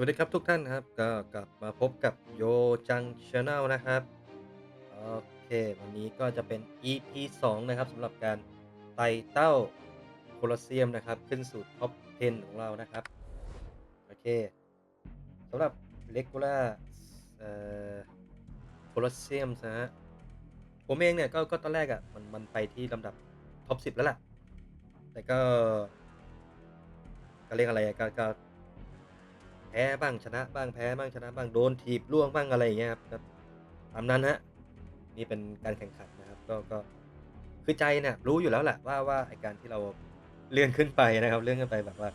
วัสดีครับทุกท่านครับ ก็กลับมาพบกับโยจังชาแนลนะครับ โอเควันนี้ก็จะเป็น EP 2 นะครับสำหรับการไต่เต้าโคลอสเซียมนะครับ ขึ้นสู่ท็อป 10 ของเรานะครับ โอเคสำหรับเลกูล่าเอ่อโคลอสเซียมนะฮะผมเองเนี่ยก็ก็ตอนแรกอะ่ะมันมันไปที่ลำดับท็อป 10 แล้วล่ะ แต่ก็ก็เรียกอะไรก็ก็ แพ้บ้างชนะบ้างแพ้บ้างชนะบ้างโดนถีบล่วงบ้างอะไรอย่างเงี้ยครับตามนั้นฮะนี่เป็นการแข่งขันนะครับก็ก็คือใจเนี่ยรู้อยู่แล้วแหละว่าว่าไอการที่เราเลื่อนขึ้นไปนะครับ เลื่อนขึ้นไปแบบว่า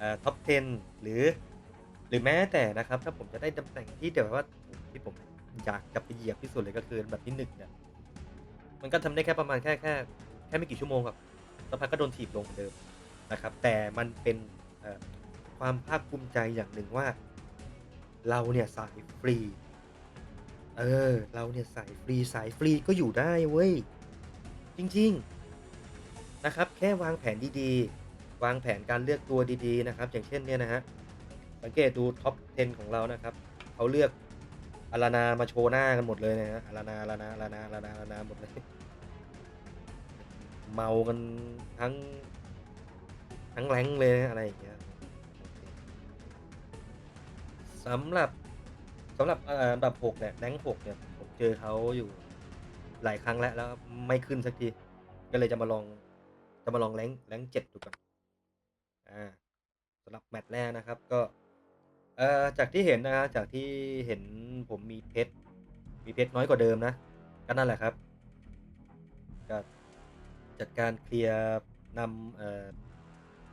อ่าท็อป 10 หรือ หรือแม้แต่นะครับ ถ้าผมจะได้ตำแหน่งที่เดี๋ยวว่าที่ผมอยากจะไปเหยียบที่สุดเลยก็คือแบบที่หนึ่งเนี่ยมันก็ทำได้แค่ประมาณแค่แค่แค่ไม่กี่ชั่วโมงครับสักพักก็โดนถีบลงเหมือนเดิมนะครับ แต่มันเป็นเอ่อ ความภาคภูมิใจอย่างหนึ่งว่า เราเนี่ยสายฟรี เออ เราเนี่ยสายฟรีสายฟรีก็อยู่ได้เว้ย จริง ๆนะครับ แค่วางแผนดีๆ วางแผนการเลือกตัวดีๆ นะครับ อย่างเช่นเนี่ยนะฮะสังเกตดูท็อป 10 ของเรานะครับเขาเลือกอารานามาโชว์หน้ากันหมดเลยนะฮะอารานาอารานาอารานาอารานาอารานาหมดเลย เมากันทั้ง ทั้งแรงเลยนะอะไรอย่างเงี้ย สำหรับสำหรับอ่ออันดับ6เนี่ย rank 6เนี่ยผมเจอเขาอยู่หลายครั้งแล้วแล้วไม่ขึ้นสักทีก็เลยจะมาลองจะมาลอง rank rank 7ดูก่อนอาสำหรับแมตช์แรกนะครับก็เอ่อจากที่เห็นนะครับจากที่เห็นผมมีเพชรมีเพชรน้อยกว่าเดิมนะก็นั่นแหละครับก็จัดการเคลียร์นำเอ่อ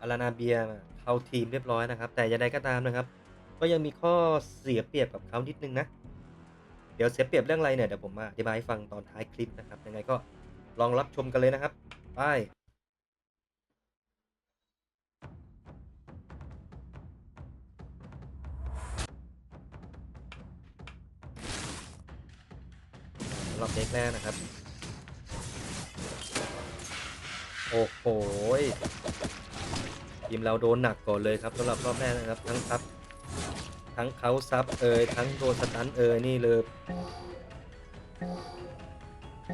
อารานาเบียเข้าทีมเรียบร้อยนะครับ แต่อย่างใดก็ตามนะครับ ก็ยังมีข้อเสียเปรียบกับเขานิดนึงนะ เดี๋ยวเสียเปรียบเรื่องอะไรเนี่ยเดี๋ยวผมมาอธิบายให้ฟังตอนท้ายคลิปนะครับ ยังไงก็ลองรับชมกันเลยนะครับไปสำหรับเด็กแรกนะครับ โอ้โหทีมเราโดนหนักก่อนเลยครับสำหรับรอบแรกนะครับ ทั้งซับ ทั้งเขาซับเอ่ยทั้งโดนสตันเอ่ยนี่เลย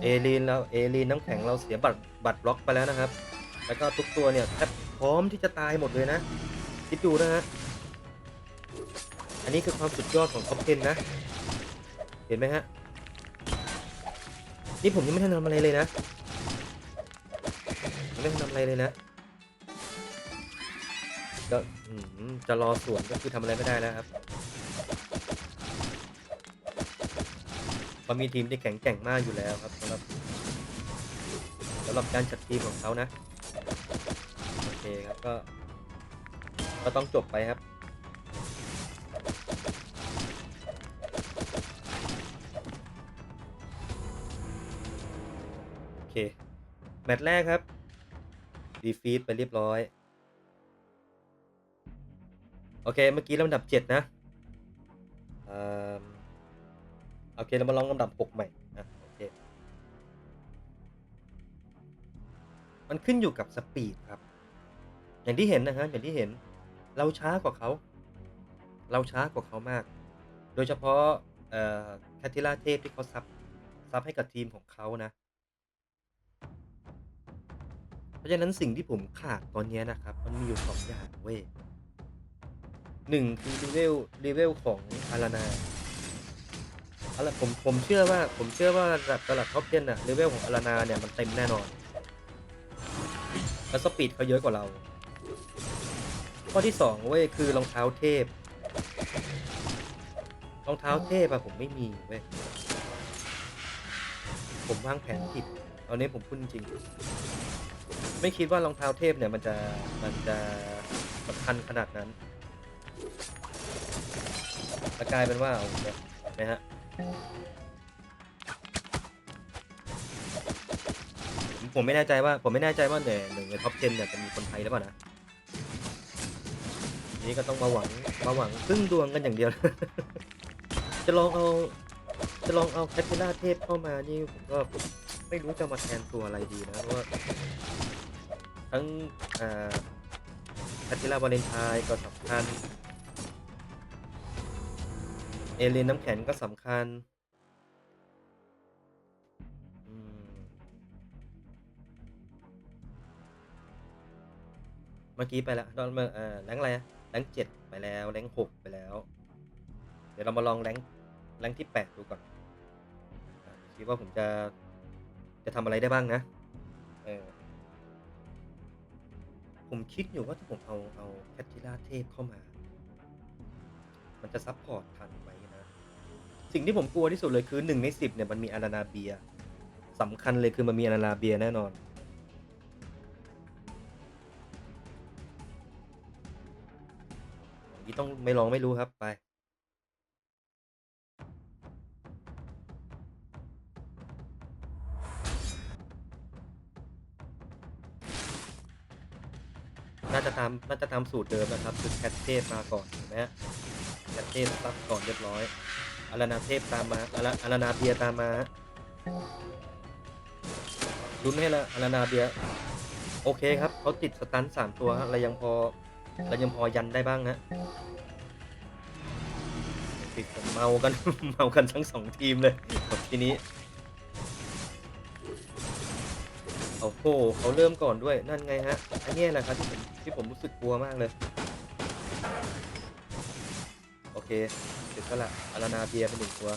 เอลีนเราเอลีนน้ำแข็งเราเสียบัตรบัตรบล็อกไปแล้วนะครับ แล้วก็ทุกตัวเนี่ยแทบพร้อมที่จะตายหมดเลยนะ คิดดูนะฮะ อันนี้คือความสุดยอดของท็อป10นนะ เห็นไหมฮะ นี่ผมยังไม่ทันทำอะไรเลยนะยังไม่ทันทำอะไรเลยนะก็จะรอสวนก็คือทำอะไรไม่ได้แล้วครับ เขามีทีมที่แข็งแกร่งมากอยู่แล้วครับสำหรับสำหรับการจัดทีมของเขานะโอเคครับก็ ก็ต้องจบไปครับโอเคแมตช์แรกครับดีฟีดไปเรียบร้อย โอเค เมื่อกี้ลำดับ 7 นะอ่า โอเค เรามาลองลำดับ 6 ใหม่ อะ โอเค มันขึ้นอยู่กับสปีดครับ อย่างที่เห็นนะฮะ อย่างที่เห็น เราช้ากว่าเขา เราช้ากว่าเขามาก โดยเฉพาะเอ่อแคทิล่าเทพที่เขาซับ ซับให้กับทีมของเขานะ เพราะฉะนั้นสิ่งที่ผมขาดตอนนี้นะครับ มันมีอยู่2องอย่างเว้ย1คือ level level ของอารานา อาล่ะผมผมเชื่อว่าผมเชื่อว่าระดับระดับ top 10น่ะ level ของอารานาเนี่ยมันเต็มแน่นอน แล้วสปีดเขาเยอะกว่าเรา ข้อที่2เว้ยคือรองเท้าเทพ รองเท้าเทพอะผมไม่มีเว้ย ผมวางแผนผิดตอนนี้ผมพูดจริง ไม่คิดว่ารองเท้าเทพเนี่ยมันจะมันจะสำคัญขนาดนั้นกลายเป็นว่าเอาเนี่ยนไหมฮะ ผมไม่แน่ใจว่าผมไม่แน่ใจว่าเนี่ยหนึ่งในท็อป10เนี่ยจะมีคนไทยหรือเปล่านะนี่ก็ต้องมาหวังมาหวังพึ่งดวงกันอย่างเดียว จะลองเอาจะลองเอาแคทเทล่าเทพเข้ามานี่ผมก็ไม่รู้จะมาแทนตัวอะไรดีนะเพราะว่าทั้งอ่าแคทเทล่าวาเลนไทน์ก็สำคัญ เอเลนน้ำแข็งก็สำคัญเมื่อกี้ไปแล้วตอนเมื่อเอ่อ rank อะไรนะ rank 7ไปแล้ว rank 6ไปแล้ว เดี๋ยวเรามาลอง rank rank ที่8ดูก่อนอคิดว่าผมจะจะทำอะไรได้บ้างนะเออผมคิดอยู่ว่าถ้าผมเอาเอา Cattila เทพเข้ามา มันจะซัปพอร์ตทันไหม สิ่งที่ผมกลัวที่สุดเลยคือ1ใน10เนี่ยมันมีอารานาเบียสำคัญเลยคือมันมีอารานาเบียแน่นอนยี่ต้องไม่ลองไม่รู้ครับไป น่าจะตามน่าจะตามสูตรเดิมนะครับ คือแคทเทพมาก่อนนไหมครับแคทเทพซับก่อนเรียบร้อย อารานาเทพตามมาอาราอารานาเบียตามมาลุ้นให้ละอารานาเบีย โอเคครับเขาติดสตันสามตัวฮะเรายังพอเรายังพอยันได้บ้างนะติดเมากัน เมากันทั้งสองทีมเลยทีนี้โอ้โหเขาเริ่มก่อนด้วยนั่นไงฮะไอ้เนี่ยแหละครับที่ผมที่ผมรู้สึกกลัวมากเลย โอเค สร็ละอารานาเบียเป็นหนึ่งตัว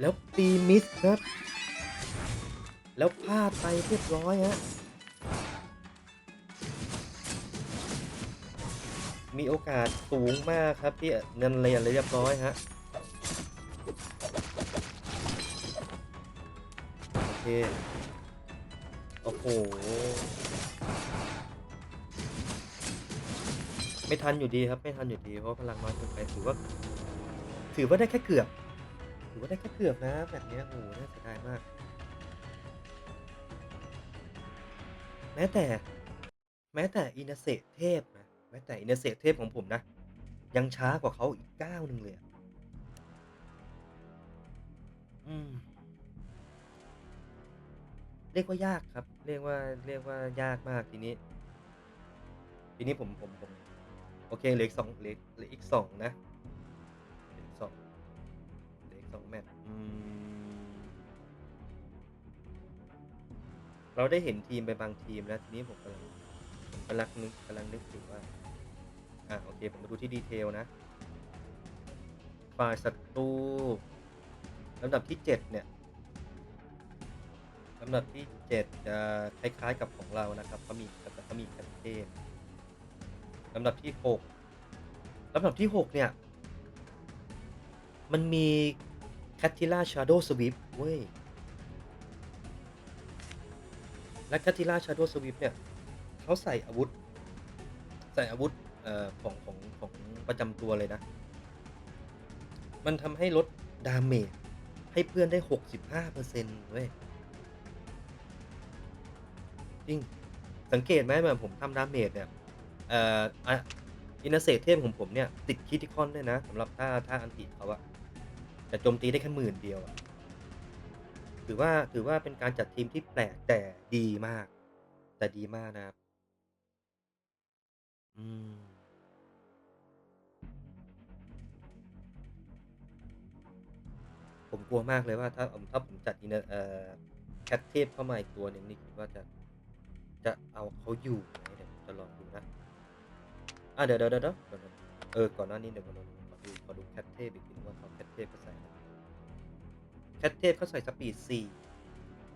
แล้วตีมิสครับ แล้วพลาดไปเรียบร้อยฮะ มีโอกาสสูงมากครับที่เงินเรียนเรียบร้อยฮะ โอเค โอ้โหไม่ทันอยู่ดีครับ ไม่ทันอยู่ดี เพราะพลังน้อยเกินไปถือว่า ถือว่าได้แค่เกือบ ถือว่าได้แค่เกือบนะแบบนี้โอ้โหน่าเสียดายมาก แม้แต่ แม้แต่อินเซเทพนะแม้แต่อินเซเทพของผมนะ ยังช้ากว่าเขาอีกก้าวหนึ่งเลยอืมเรียกว่ายากครับ เรียกว่าเรียกว่ายากมากทีนี้ ทีนี้ผมผมผมโอเคเหลืออีกสองเลือเหลืออีกสองนะ เราได้เห็นทีมไปบางทีมแล้วทีนี้ผมกำลังผมกำลังนึกกำลังนึกถึงว่า อ่าโอเค ผมมาดูที่ดีเทลนะฝ่ายศัตรูลำดับที่เจ็ดเนี่ยลำดับที่เจ็ดจะคล้ายๆกับของเรานะครับเขามีแต่เขามีแคทเทพลำดับที่หกลำดับที่หกเนี่ย มันมีแคทติล่าชาร์โดสวิฟเว้ย และแคทติล่าชาโดว์สวิฟเนี่ยเขาใส่อาวุธ ใส่อาวุธออของของของประจำตัวเลยนะ มันทำให้ลดดาเมจให้เพื่อนได้ 65%เปอร์เซ็นต์เว้ยจริง สังเกตไหมแบบผมทำดาเมจเนี่ยเอ่ออะอินาเซเทพของผมเนี่ย ติดคิติคอนด้วยนะสำหรับท่าท่าอันติเขาอะแต่โจมตีได้แค่หมื่นเดียวอะ ถือว่าถือว่าเป็นการจัดทีมที่แปลกแต่ดีมาก แต่ดีมากนะครับ อืม ผมกลัวมากเลยว่าถ้าผมถ้าผมจัดอินเอ่อแคทเทพเข้ามาอีกตัวหนึ่งนี่คิดว่าจะจะเอาเขาอยู่ไหมเดี๋ยวจะลองดูนะอะเดี๋ยวเดี๋ยวเดี๋ยวเดี๋ยวเออก่อนหน้านี้เดี๋ยวขอดูขอดูขอดูแคทเทพอีกทีว่าเขาแคทเทพเขาใส่อะไร แคทเทพเขาใส่สปีดสี่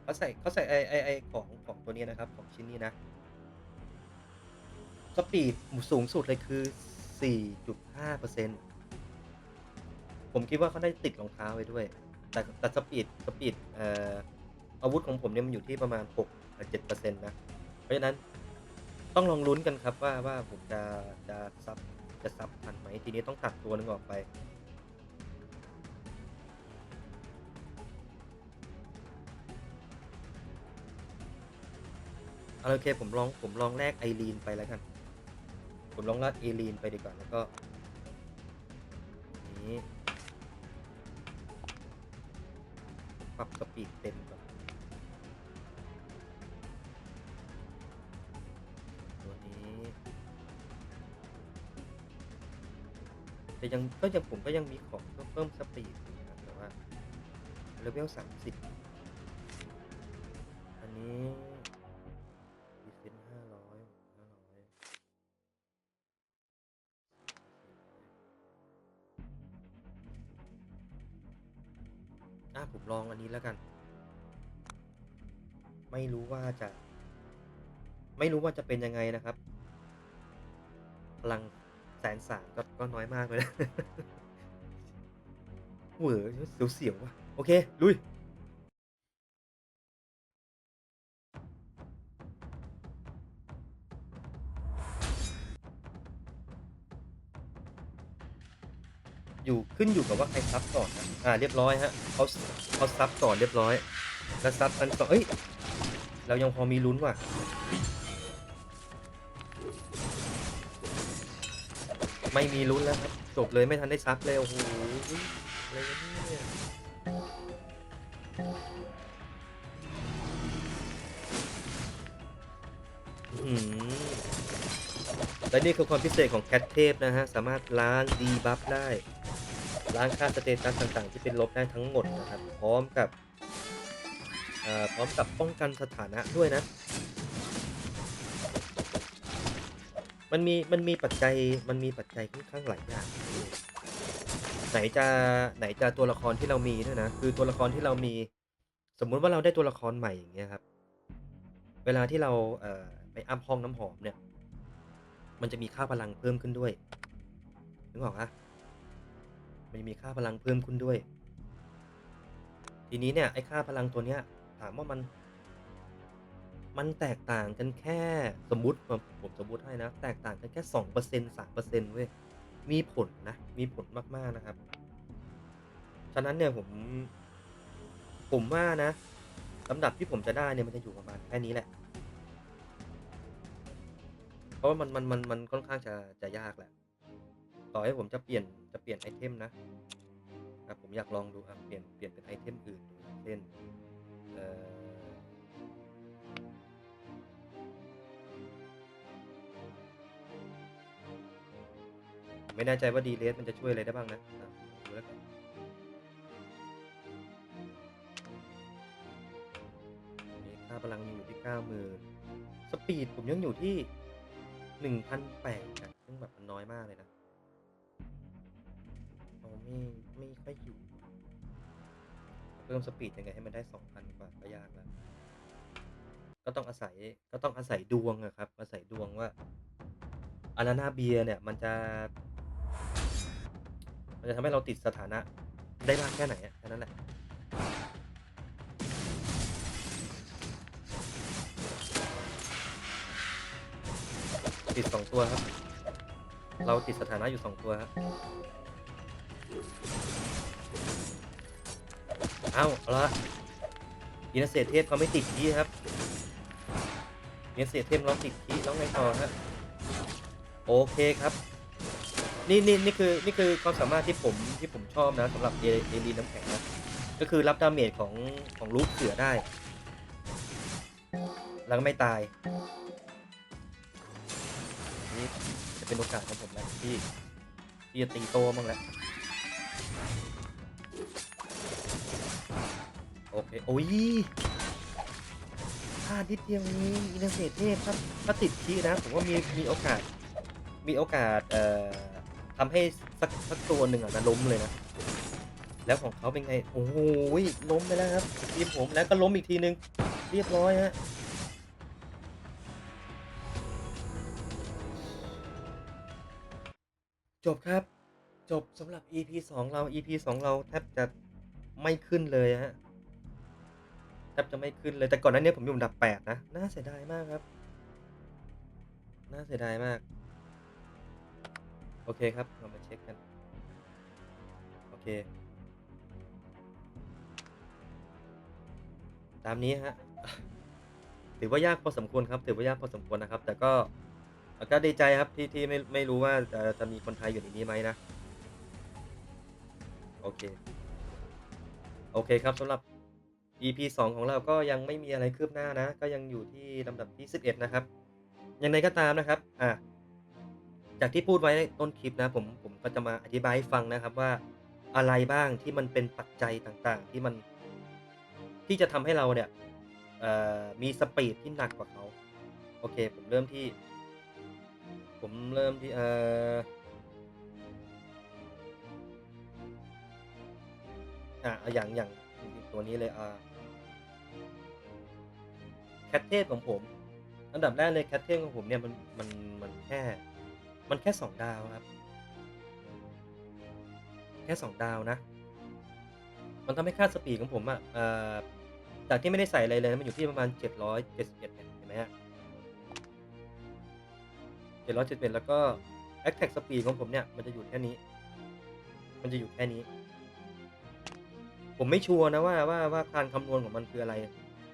เขาใส่เขาใส่ไอไอไอของของตัวนี้นะครับ ของชิ้นนี้นะ สปีดสูงสุดเลยคือ 4.5%ผมคิดว่าเขาได้ติดรองเท้าไว้ด้วย แต่แต่สปีดสปีดเอ่ออาวุธของผมเนี่ยมันอยู่ที่ประมาณ6เอ่อ7%นะ เพราะฉะนั้นต้องลองลุ้นกันครับว่าว่าผมจะจะซับจะซับทันไหมทีนี้ต้องตัดตัวหนึงออกไป เอาโอเคผมลองผมลองแลกไอรีนไปแล้วกัน ผมลองแลกไอรีนไปดีกว่าแล้วก็นี้ปรับสปีดเต็มก่อนตัวนี้แต่ยังก็ยังผมก็ยังมีของเพิ่มเพิ่มสปีดอยู่นะแต่ว่าเลเวลสามสิบ ไม่รู้ว่าจะเป็นยังไงนะครับ พลังแสนสามก็ก็น้อยมากเลยนะเหวอเสียวๆว่ะ โอเค ลุยอยู่ขึ้นอยู่กับว่าใครซับก่อนนะอ่าเรียบร้อยฮะเขาเขาซับก่อนเรียบร้อย แล้วซับกันก่อนเอ้ย เรายังพอมีลุ้นว่ะ ไม่มีลุ้นแล้วครับจบเลยไม่ทันได้ซับเลยโอ้โหอะไรวะเนี่ยอื้อหือและนี่คือความพิเศษของแคทเทพนะฮะ สามารถล้างดีบัฟได้ล้างค่าสเตตัสต่างๆ ที่เป็นลบได้ทั้งหมดนะครับ พร้อมกับอ่อพร้อมกับป้องกันสถานะด้วยนะ มันมีมันมีปัจจัยมันมีปัจจัยค่อนข้างหลายอย่างไหนจะไหนจะตัวละครที่เรามีด้วยนะคือตัวละครที่เรามี สมมุติว่าเราได้ตัวละครใหม่อย่างเงี้ยครับ เวลาที่เราเอ่อไปอัพห้องน้ำหอมเนี่ย มันจะมีค่าพลังเพิ่มขึ้นด้วยนึกออกปะมันจะมีค่าพลังเพิ่มขึ้นด้วย ทีนี้เนี่ยไอ้ค่าพลังตัวเนี้ย ถามว่ามัน มันแตกต่างกันแค่สมมติผมผมสมมติให้นะ แตกต่างกันแค่สองเปอร์เซ็นสามเปอร์เซ็นเว้ยมีผลนะ มีผลมากๆนะครับ ฉะนั้นเนี่ยผมผมว่านะลำดับที่ผมจะได้เนี่ยมันจะอยู่ประมาณแค่นี้แหละ เพราะว่ามันมันมันมันค่อนข้างจะจะยากแหละ ต่อให้ผมจะเปลี่ยนจะเปลี่ยนไอเทมนะครับผมอยากลองดูครับเปลี่ยนเปลี่ยนเป็นไอเทมอื่นเช่นเอ่อ ไม่แน่ใจว่าดีเลสมันจะช่วยอะไรได้บ้างนะดูแล้วกันนนี้ค่าพลังยังอยู่ที่เก้าหมื่นสปีดผมยังอยู่ที่หนึ่งพันแปดนะซึ่งแบบมันน้อยมากเลยนะเอาไม่ไม่ค่อยอยู่ เพิ่มสปีดยังไงให้มันได้สองพันกว่าก็ยากแล้วก็ต้องอาศัยก็ต้องอาศัยดวงอะครับ อาศัยดวงว่าอารานาเบียเนี่ย มันจะ มันจะทำให้เราติดสถานะได้มากแค่ไหนอะแค่นั้นแหละติดสองตัวครับ เราติดสถานะอยู่สองตัวครับเอาเอาละอินเศษเทพเขาไม่ติดที่ครับอินเศษเทพเราติดทีแล้วไงต่อฮะโอเคครับ นี่นี่นี่คือนี่คือความสามารถที่ผมที่ผมชอบนะสำหรับเอเอลีน้ำแข็งนะก็คือรับดาเมจของของลูกเสือได้ แล้วก็ไม่ตาย นี่จะเป็นโอกาสของผมแล้วที่ที่จะตีโตบ้างแล้วโอเคโอ้ยพลาดนิดเดียวนี้อินเศษเทพถ้าถ้าติดคีนะ ผมว่ามีมีโอกาสมีโอกาสเอ่อ ทำให้สักสักตัวหนึ่งอะนล้มเลยนะ แล้วของเขาเป็นไง โอ้โหล้มไปแล้วครับทีมผมแล้วก็ล้มอีกทีนึง เรียบร้อยฮะจบครับ จบสำหรับ EP 2 เรา EP 2 เราแทบจะไม่ขึ้นเลยฮะแทบจะไม่ขึ้นเลยแต่ก่อนหนั้นเนี่ยผมอยู่อันดับ 8 นะ น่าเสียดายมากครับ น่าเสียดายมาก โอเคครับ เรามาเช็คกัน โอเค ตามนี้ฮะ ถือว่ายากพอสมควรครับ ถือว่ายากพอสมควรนะครับ แต่ก็ก็ดีใจครับที่ที่ไม่ไม่รู้ว่าจะจะมีคนไทยอยู่ในนี้ไหมนะ โอเค โอเคครับสำหรับ EP 2 ของเราก็ยังไม่มีอะไรคืบหน้านะ ก็ยังอยู่ที่ลำดับที่ 11 นะครับ ยังไงก็ตามนะครับ อะ จากที่พูดไว้ต้นคลิปนะผมผมก็จะมาอธิบายให้ฟังนะครับว่าอะไรบ้างที่มันเป็นปัจจัยต่างๆ ที่มันที่จะทำให้เราเนี่ยมีสปีดที่หนักกว่าเขาโอเค ผมเริ่มที่ ผมเริ่มที่เอ่ออะเอาอย่างอย่างตัวนี้เลยอ่าแคทเทสของผม อันดับแรกเลยแคทเทสของผมเนี่ยมันมันมันแค่ มันแค่สองดาวครับ แค่สองดาวนะ มันทำให้ค่าสปีดของผมอะเอ่อจากที่ไม่ได้ใส่อะไรเลยมันอยู่ที่ประมาณ 771เนี่ยเห็นไหมฮะ771แล้วก็ Attack Speed ของผมเนี่ย มันจะอยู่แค่นี้ มันจะอยู่แค่นี้ ผมไม่ชัวร์นะว่าว่าว่าการคำนวณของมันคืออะไร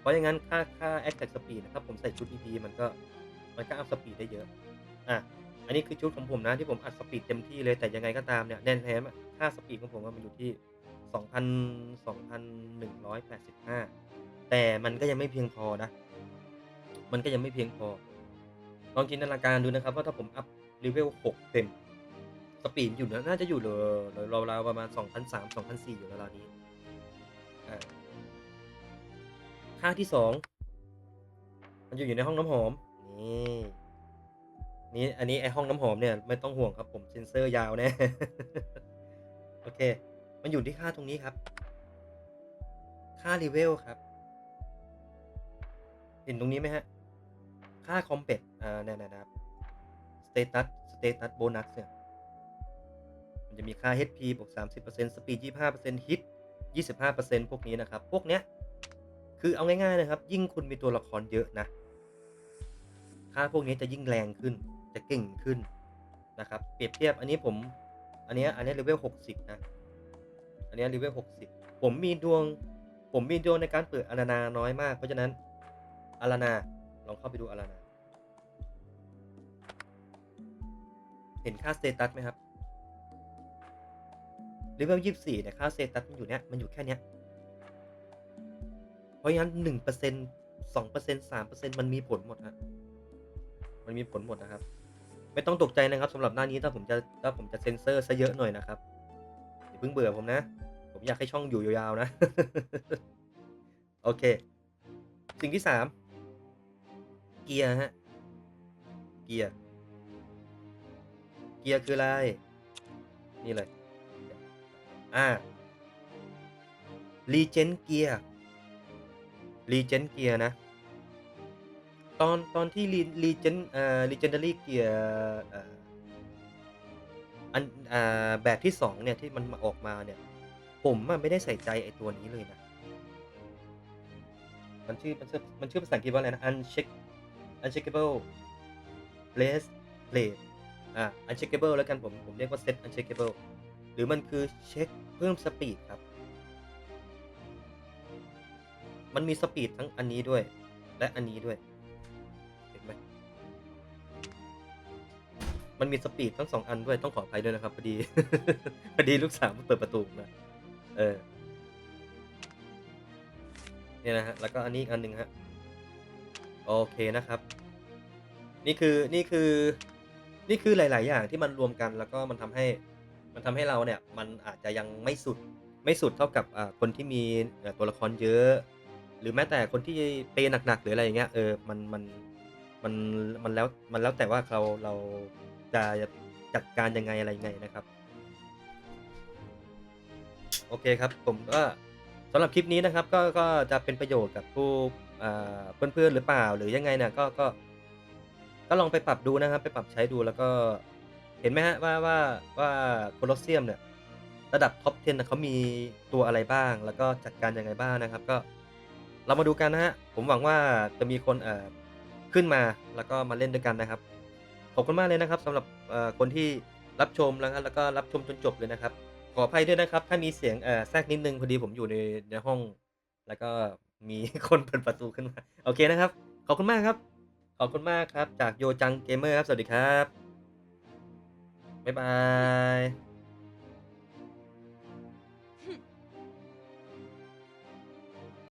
เพราะอย่างนั้นค่าค่า Attack Speed นะครับ ผมใส่ชุด EP มันก็ มันก็อัพสปีดได้เยอะ อะ อันนี้คือชุดของผมนะที่ผมอัดสปีดเต็มที่เลยแต่ยังไงก็ตามเนี่ยแน่นแท้ค่าสปีดของผมมันอยู่ที่ 2,000 2,185 แต่มันก็ยังไม่เพียงพอนะ มันก็ยังไม่เพียงพอ ลองจินตนาการดูนะครับว่าถ้าผมอัพเลเวล 6 เต็ม สปีดอยู่นะน่าจะอยู่เหลือราวๆประมาณ2,300 2,400อยู่ราวๆนี้ค่าที่ 2 มันจะอยู่ในห้องน้ำหอม นี่ นี่อันนี้ไอห้องน้ำหอมเนี่ยไม่ต้องห่วงครับผมเซนเซอร์ยาวแน่โอเค มันอยู่ที่ค่าตรงนี้ครับ ค่าเลเวลครับ เห็นตรงนี้ไหมฮะ ค่าคอมเพตอ่าเนี่ยนะครับสเตตัสสเตตัสโบนัสเนี่ยมันจะมีค่า HP บวก 30% Speed 25% Hit 25%พวกนี้นะครับ พวกเนี้ยคือเอาง่ายๆนะครับ ยิ่งคุณมีตัวละครเยอะนะ ค่าพวกนี้จะยิ่งแรงขึ้น จะเก่งขึ้นนะครับ เปรียบเทียบอันนี้ผม อันนี้อันนี้เลเวล60นะ อันนี้เลเวล60ผมมีดวง ผมมีดวงในการเปิดอารานาน้อยมาก เพราะฉะนั้นอารานาลองเข้าไปดูอารานาเห็นค่าสเตตัสไหมครับเลเวล24เนี่ยค่าสเตตัสมันอยู่เนี้ยมันอยู่แค่เนี้ย เพราะงั้น1% 2% 3%มันมีผลหมดฮะมันมีผลหมดนะครับ ไม่ต้องตกใจนะครับสำหรับหน้านี้ถ้าผมจะถ้าผมจะเซ็นเซอร์ซะเยอะหน่อยนะครับอย่าเพิ่งเบื่อผมนะ ผมอยากให้ช่องอยู่ยาวๆนะ โอเค สิ่งที่สามเกียร์ฮะ เกียร์ เกียร์คืออะไร นี่เลย อ่ารีเจนเกียร์รีเจนเกียร์นะ ตอนตอนที่รีรีเจนเอ่อ legendary gear เอ่ออันอ่าแบบที่2เนี่ยที่มันมาออกมาเนี่ย ผมอะไม่ได้ใส่ใจไอตัวนี้เลยนะ มันชื่อมันชื่อมันชื่อภาษาอังกฤษว่าอะไรนะ uncheck uncheckable place plate อ่า uncheckable แล้วกันผมผมเรียกว่า set uncheckable หรือมันคือเช็คเพิ่มสปีดครับ มันมีสปีดทั้งอันนี้ด้วย และอันนี้ด้วย มันมีสปีดทั้ง2อันด้วยต้องขออภัยด้วยนะครับพอดี พอดีลูกสาวมาเปิดประตูมาเออเนี่ยนะฮะแล้วก็อันนี้อีกอันหนึ่งฮะโอเคนะครับ นี่คือนี่คือนี่คือหลาย ๆ อย่างที่มันรวมกันแล้วก็มันทำให้มันทำให้เราเนี่ยมันอาจจะยังไม่สุดไม่สุดเท่ากับอ่าคนที่มีตัวละครเยอะ หรือแม้แต่คนที่เปหนัก ๆ หรืออะไรอย่างเงี้ยเออมันมันมันมันแล้วมันแล้วแต่ว่าเราเรา จะจัดการยังไงอะไรยังไงนะครับ โอเคครับ ผมก็สำหรับคลิปนี้นะครับ ก็ก็จะเป็นประโยชน์กับผู้อ่าเพื่อนๆหรือเปล่าหรือยังไงนี่ยก็ก็ก็ลองไปปรับดูนะครับ ไปปรับใช้ดูแล้วก็เห็นไหมฮะว่าว่าว่าโคลอสเซียมเนี่ย ระดับท็อป 10นะเขามีตัวอะไรบ้าง แล้วก็จัดการยังไงบ้างนะครับ ก็เรามาดูกันนะฮะผมหวังว่าจะมีคนเอ่อขึ้นมาแล้วก็มาเล่นด้วยกันนะครับ ขอบคุณมากเลยนะครับสำหรับคนที่รับชมแล้วก็แล้วก็รับชมจนจบเลยนะครับ ขออภัยด้วยนะครับ ถ้ามีเสียงแทรกนิดนึงพอดีผมอยู่ในในห้อง แล้วก็มีคนเปิดประตูขึ้นมา โอเคนะครับ ขอบคุณมากครับ ขอบคุณมากครับ จากโยจังเกมเมอร์ครับ สวัสดีครับ บ๊ายบาย